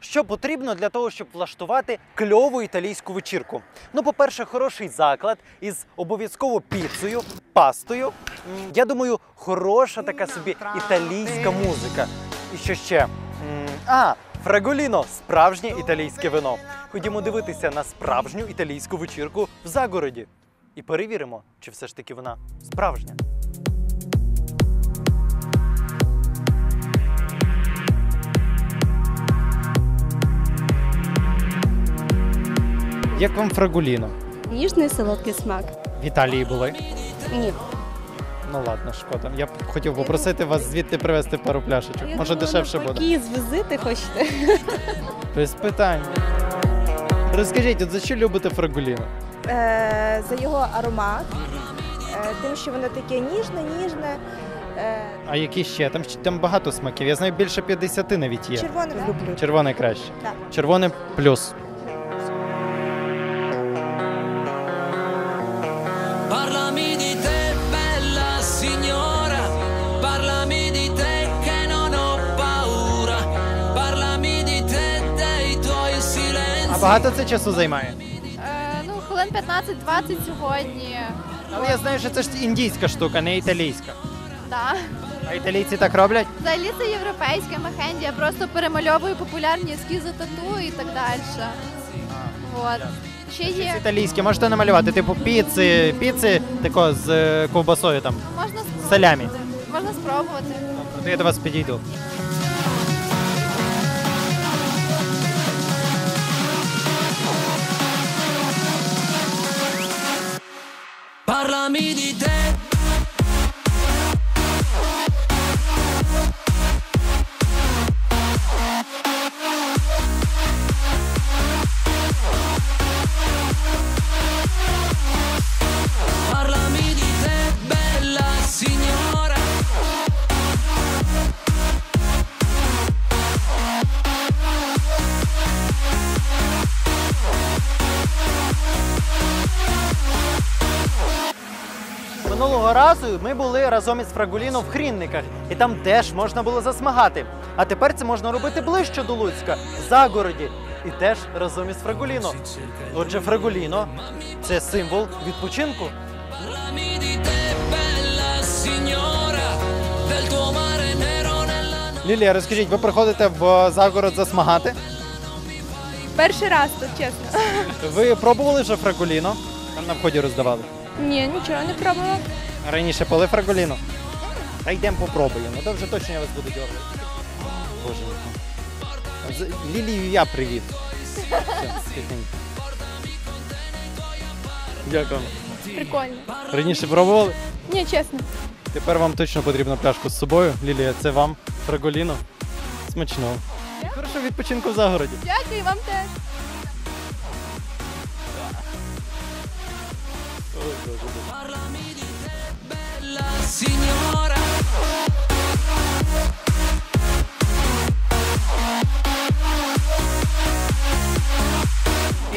Що потрібно для того, щоб влаштувати кльову італійську вечірку? Ну, по-перше, хороший заклад із обов'язково піцею, пастою. Я думаю, хороша така собі італійська музика. І що ще? А, фраголіно справжнє італійське вино. Ходімо дивитися на справжню італійську вечірку в Загороді. І перевіримо, чи все ж таки вона справжня. Як вам фрагуліно? Ніжний солодкий смак. В Італії були? Ні. Ну ладно, шкода. Я б хотів попросити вас звідти привезти пару пляшечок. Може дешевше буде. Які звізити хочете? Без питань. Розкажіть, от за що любите фрагуліно? Е, за його аромат, е, тим, що воно таке ніжне, ніжне. Е, А які ще? Там, ще- там багато смаків. Я знаю, більше 50 навіть є. червоне люблю. Червоне краще. Так. Червоне плюс. А багато це часу займає? Е, ну, хвилин 15-20 сьогодні. Але я знаю, що це ж індійська штука, не італійська. Да. А італійці так роблять? Взагалі це європейська мехенді, я просто перемальовую популярні ескізи тату і так далі. Вот. Ще є. Італійське можете намалювати, типу піци, піци тако з е, ковбасою там. Можна спробувати. Салямі. Можна спробувати. То я до вас підійду. family day Минулого разу ми були разом із Фрагуліно в Хрінниках, і там теж можна було засмагати. А тепер це можна робити ближче до Луцька, в Загороді, і теж разом із Фрагуліно. Отже, Фрагуліно це символ відпочинку. Лілія, розкажіть, ви приходите в Загород засмагати? Перший раз, то чесно. Ви пробували вже Фрагуліно? Там на вході роздавали. Ні, нічого не пробувала. Раніше пили Фрагуліно? Та йдемо попробуємо, то вже точно я вас буду дергати. Боже. З- Лілію я привіт. Все, тихенько. Дякую. Прикольно. Раніше пробували? Ні, чесно. Тепер вам точно потрібна пляшку з собою. Лілія, це вам Фраголіно. Смачного. Хорошого відпочинку в загороді. Дякую вам теж. bella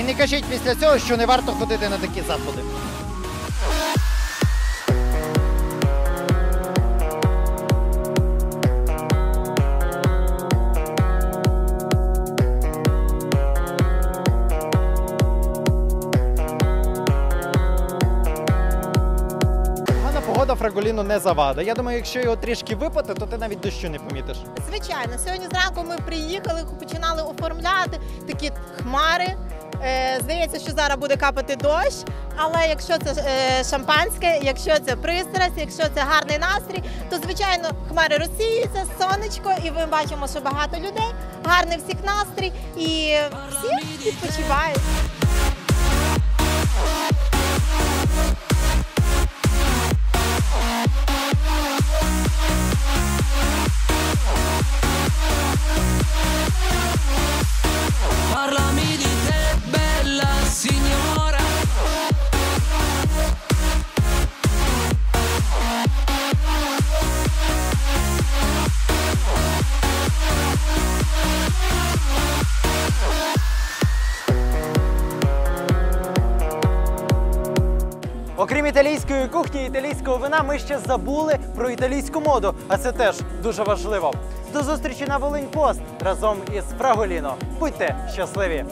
І не кажіть після цього, що не варто ходити на такі заходи. Погода Фраголіну не завада. Я думаю, якщо його трішки випати, то ти навіть дощу не помітиш. Звичайно, сьогодні зранку ми приїхали, починали оформляти такі хмари. Е, здається, що зараз буде капати дощ. Але якщо це е, шампанське, якщо це пристрасть, якщо це гарний настрій, то звичайно хмари розсіюються, сонечко, і ми бачимо, що багато людей, гарний всіх настрій, і всі відпочивають. Окрім італійської кухні італійського вина, ми ще забули про італійську моду, а це теж дуже важливо. До зустрічі на Волинь Пост разом із Фраголіно. Будьте щасливі!